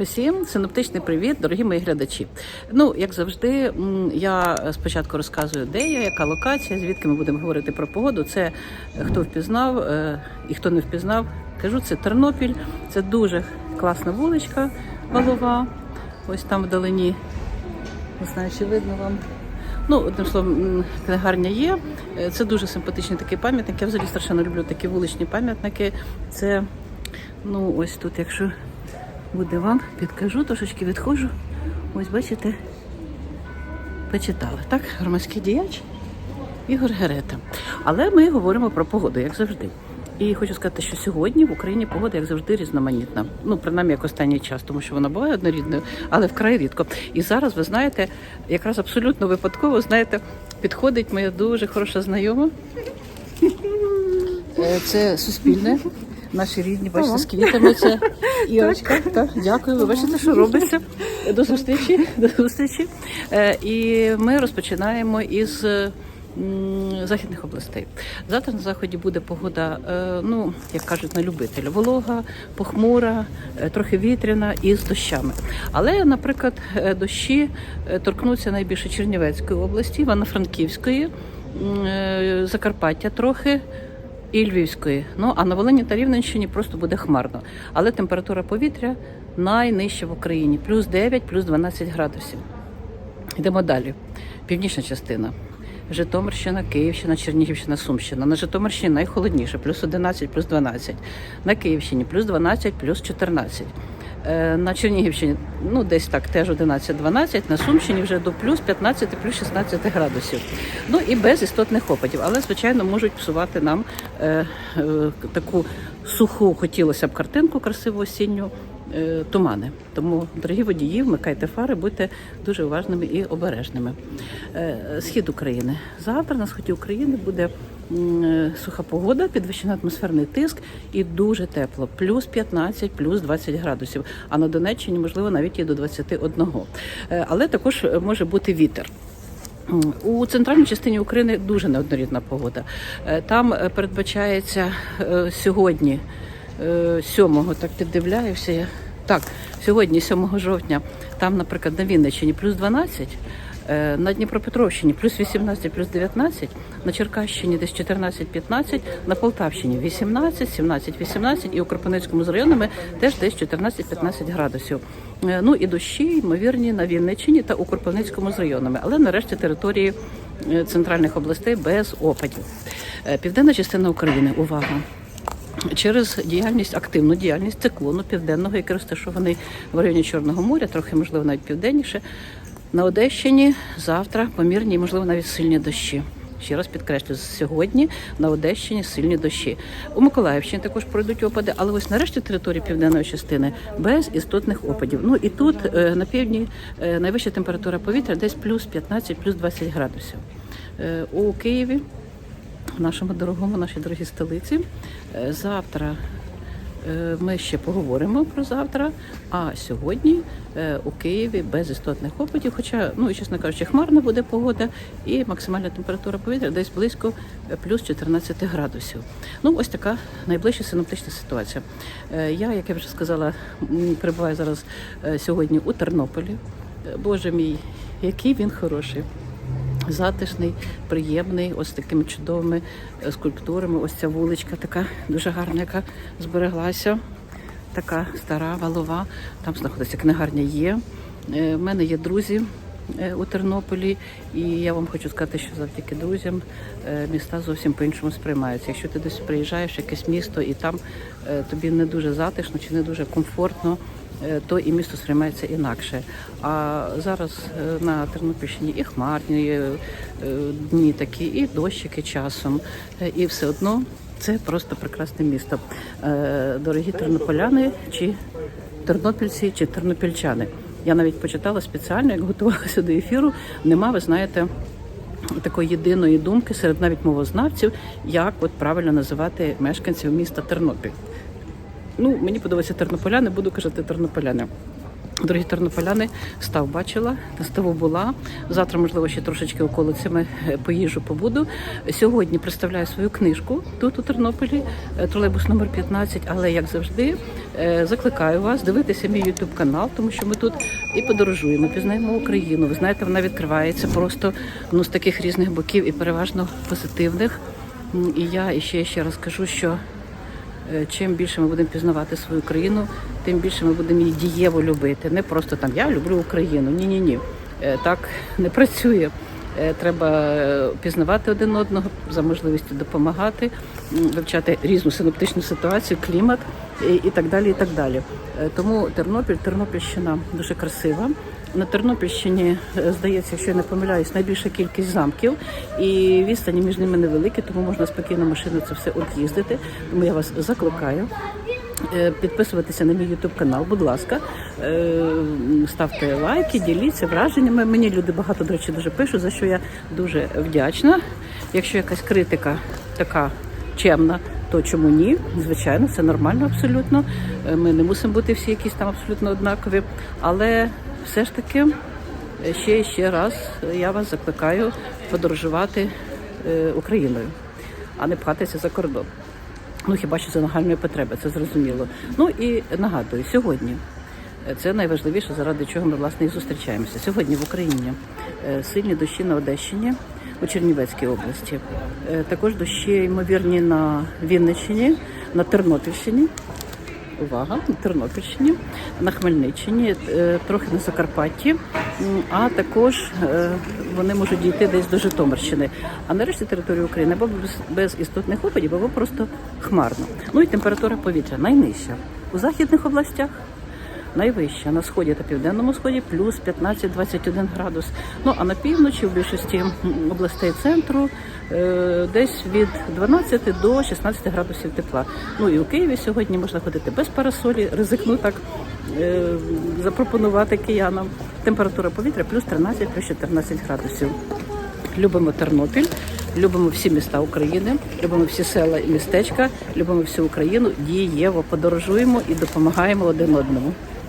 Усім синоптичний привіт, дорогі мої глядачі. Ну, як завжди, я спочатку розказую, де я, яка локація, звідки ми будемо говорити про погоду. Це е, хто впізнав е, і хто не впізнав. Кажу, це Тернопіль. Це дуже класна вуличка, Валова. Ось там вдалині. Не знаю, чи видно вам. Ну, одним словом, книгарня є. Е, Це дуже симпатичний такий пам'ятник. Я взагалі страшенно люблю такі вуличні пам'ятники. Це, ну, ось тут, якщо буде вам, підкажу, трошечки відходжу. Ось бачите, почитали, так? Громадський діяч Ігор Герета. Але ми говоримо про погоду, як завжди. І хочу сказати, що сьогодні в Україні погода, як завжди, різноманітна. Ну, принаймні, як останній час, тому що вона буває однорідною, але вкрай рідко. І зараз, ви знаєте, якраз абсолютно випадково, знаєте, підходить моя дуже хороша знайома. Е, Це суспільне. Наші рідні, бачите, з квітами це Ірочка. Так, дякую. Ви бачите, що робиться. До зустрічі. До зустрічі. Е, І ми розпочинаємо із західних областей. Завтра на заході буде погода, е, ну як кажуть, на любителя. Волога, похмура, е, трохи вітряна і з дощами. Але, наприклад, дощі торкнуться найбільше Чернівецької області, Івано-Франківської, Закарпаття трохи і Львівської. Ну а на Волині та Рівненщині просто буде хмарно. Але температура повітря найнижча в Україні плюс 9, плюс 12 градусів. Йдемо далі. Північна частина. Житомирщина, Київщина, Чернігівщина, Сумщина. На Житомирщині найхолодніше, плюс 11, плюс 12. На Київщині плюс 12, плюс 14. Е, На Чернігівщині ну десь так теж 11-12, на Сумщині вже до плюс 15, плюс 16 градусів. Ну і без істотних опадів, але звичайно можуть псувати нам е, е, таку суху, хотілося б картинку красиву осінню. е, Тумани, тому дорогі водії, вмикайте фари, будьте дуже уважними і обережними. Е, Схід України завтра на сході України буде суха погода, підвищений атмосферний тиск і дуже тепло, плюс 15, плюс 20 градусів. А на Донеччині можливо навіть і до 21. Е, Але також е, може бути вітер. У центральній частині України дуже неоднорідна погода. Е, Там е, передбачається е, сьогодні, 7-го, так піддивляюся. Так, сьогодні, 7 жовтня, там, наприклад, на Вінниччині плюс 12, е, на Дніпропетровщині плюс 18, плюс 19, на Черкащині десь 14-15, на Полтавщині 18, 17, 18 і у Кропивницькому з районами теж десь 14-15 градусів. Е, Ну і дощі, ймовірні, на Вінниччині та у Кропивницькому з районами, але нарешті території е, центральних областей без опадів. Е, Південна частина України, увага! Через діяльність, активну діяльність циклону південного, який розташований в районі Чорного моря, трохи можливо навіть південніше. На Одещині завтра помірні, можливо, навіть сильні дощі. Ще раз підкреслю, сьогодні на Одещині сильні дощі. У Миколаївщині також пройдуть опади, але ось нарешті території південної частини без істотних опадів. Ну і тут е, на півдні е, найвища температура повітря десь плюс 15, плюс 20 градусів. Е, У Києві нашому дорогому, нашій дорогій столиці. Завтра ми ще поговоримо про завтра. А сьогодні е, у Києві без істотних опадів, хоча, ну і чесно кажучи, хмарна буде погода, і максимальна температура повітря десь близько е, плюс 14 градусів. Ну, ось така найближча синоптична ситуація. Е, Я, як я вже сказала, перебуваю зараз е, сьогодні у Тернополі. Е, Боже мій, який він хороший затишний, приємний, ось такими чудовими е, скульптурами. Ось ця вуличка така дуже гарна, яка збереглася. Така стара валова. Там знаходиться книгарня є. Е, В мене є друзі е, у Тернополі, і я вам хочу сказати, що завдяки друзям е, міста зовсім по-іншому сприймаються. Якщо ти десь приїжджаєш в якесь місто і там е, тобі не дуже затишно чи не дуже комфортно, е, то і місто сприймається інакше. А зараз е, на Тернопільщині і хмарні е, е, дні такі, і дощики часом, Е, і все одно це просто прекрасне місто. Е, Дорогі тернополяни чи тернопільці чи тернопільчани. Я навіть почитала спеціально, як готувалася до ефіру. Нема, ви знаєте, такої єдиної думки серед навіть мовознавців, як от правильно називати мешканців міста Тернопіль. Ну, мені подобається тернополяни, буду казати тернополяни. Дорогі тернополяни, став бачила, на ставу була. Завтра, можливо, ще трошечки околицями е, поїжджу, побуду. Сьогодні представляю свою книжку тут у Тернополі, е, тролейбус номер 15. Але як завжди, е, закликаю вас дивитися мій ютуб канал, тому що ми тут і подорожуємо, пізнаємо Україну. Ви знаєте, вона відкривається просто ну з таких різних боків і переважно позитивних. І я ще, ще раз кажу, що чим більше ми будемо пізнавати свою країну, тим більше ми будемо її дієво любити. Не просто там я люблю Україну. Ні, ні, ні. Так не працює. Е, Треба пізнавати один одного за можливістю допомагати, вивчати різну синоптичну ситуацію, клімат і, так далі. І так далі. Е, Тому Тернопіль, Тернопільщина дуже красива. На Тернопільщині, е, здається, якщо я не помиляюсь, найбільша кількість замків і відстані між ними невеликі, тому можна спокійно машину це все об'їздити. Тому я вас закликаю. Е, Підписуватися на мій ютуб канал, будь ласка, Е, ставте лайки, діліться враженнями. Мені люди багато, до речі, дуже пишуть, за що я дуже вдячна. Якщо якась критика така чемна, то чому ні? Звичайно, це нормально абсолютно. Е, Ми не мусимо бути всі якісь там абсолютно однакові, але все ж таки ще і ще раз я вас закликаю подорожувати Україною, а не пхатися за кордон. Ну хіба що за нагальної потреби, це зрозуміло. Ну і нагадую, сьогодні е, це найважливіше, заради чого ми власне і зустрічаємося. Сьогодні в Україні е, сильні дощі на Одещині, у Чернівецькій області. Е, Також дощі ймовірні на Вінниччині, на Тернопільщині. Увага, на Тернопільщині, на Хмельниччині, е, трохи на Закарпатті, а також е, вони можуть дійти десь до Житомирщини. А нарешті території України або без, істотних опадів, або просто хмарно. Ну і температура повітря найнижча у західних областях. Найвища на сході та південному сході плюс 15-21 градус. Ну а на півночі в більшості областей центру е, десь від 12 до 16 градусів тепла. Ну і у Києві сьогодні можна ходити без парасолі, ризикну так е, запропонувати киянам. Температура повітря плюс 13, плюс 14 градусів. Любимо Тернопіль, любимо всі міста України, любимо всі села і містечка, любимо всю Україну, дієво подорожуємо і допомагаємо один одному.